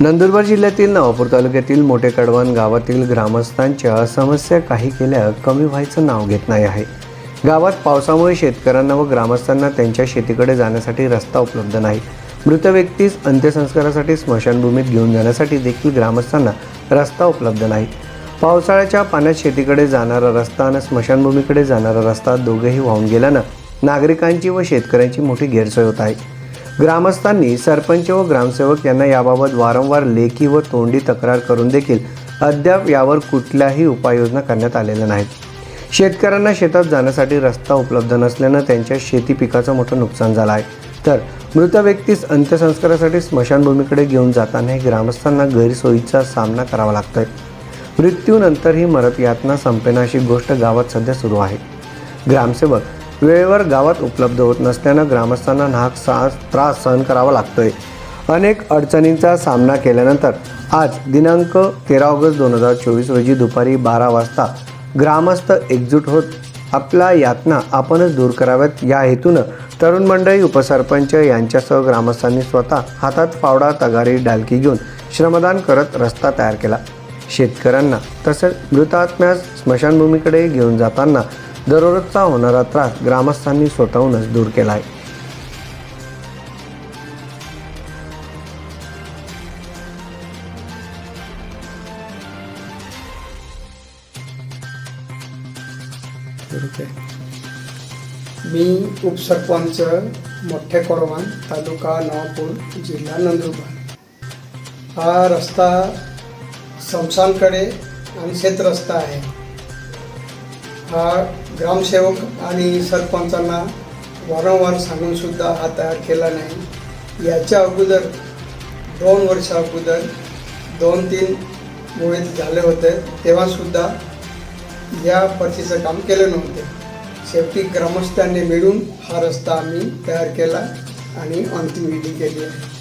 नंदुरबार जिल्ह्यातील नवापूर तालुक्यातील मोठे कडवण गावातील ग्रामस्थांच्या समस्या काही केल्या कमी व्हायचं नाव घेत नाही आहे. गावात पावसामुळे शेतकऱ्यांना व ग्रामस्थांना त्यांच्या शेतीकडे जाण्यासाठी रस्ता उपलब्ध नाही. मृत व्यक्तीस अंत्यसंस्कारासाठी स्मशानभूमीत घेऊन जाण्यासाठी देखील ग्रामस्थांना रस्ता उपलब्ध नाही. पावसाळ्याच्या पाण्यात शेतीकडे जाणारा रस्ता आणि स्मशानभूमीकडे जाणारा रस्ता दोघेही वाहून गेल्यानं नागरिकांची व शेतकऱ्यांची मोठी गैरसोय होत आहे. ग्रामस्थांनी सरपंच व ग्रामसेवक यांना याबाबत वारंवार लेखी व तोंडी तक्रार करून देखील अद्याप यावर कुठल्याही उपाययोजना करण्यात आलेल्या नाहीत. शेतकऱ्यांना शेतात जाण्यासाठी रस्ता उपलब्ध नसल्यानं त्यांच्या शेती पिकाचं मोठं नुकसान झालं आहे. तर मृत व्यक्तीस अंत्यसंस्कारासाठी स्मशानभूमीकडे घेऊन जातानाही ग्रामस्थांना गैरसोयीचा सामना करावा लागतो आहे मृत्यूनंतरही मरत यातना संपेना अशी गोष्ट गावात सध्या सुरू आहे. ग्रामसेवक वेळेवर गावात उपलब्ध होत नसल्यानं ग्रामस्थांना नाहक सा त्रास सहन करावा लागतोय. अनेक अडचणींचा सामना केल्यानंतर आज दिनांक तेरा ऑगस्ट दोन हजार चोवीस रोजी दुपारी बारा वाजता ग्रामस्थ एकजूट होत आपला यातना आपणच दूर कराव्यात. या हेतूनं तरुण मंडळी उपसरपंच यांच्यासह ग्रामस्थांनी स्वतः हातात फावडा तगारी डालकी घेऊन श्रमदान करत रस्ता तयार केला. शेतकऱ्यांना तसेच मृतात्म्यास स्मशानभूमीकडे घेऊन जाताना दररोजचा होणारा त्रास ग्रामस्थांनी स्वतःहूनच दूर केला आहे मी उपसरपंच मोठे कोरवान तालुका नवापूर जिल्हा नंदुरबार. हा रस्ता समसानकडे आणि शेत रस्ता आहे. हा ग्रामसेवक आणि सरपंचांना वारंवार सांगून सुद्धा हा तयार केला नाही. याच्या अगोदर दोन वर्षा अगोदर दोन तीन मुळे झाले होते तेव्हासुद्धा या पर्चीचं काम केलं नव्हते. शेवटी ग्रामस्थांनी मिळून हा रस्ता आम्ही तयार केला आणि अंतिम विधी केली. आहे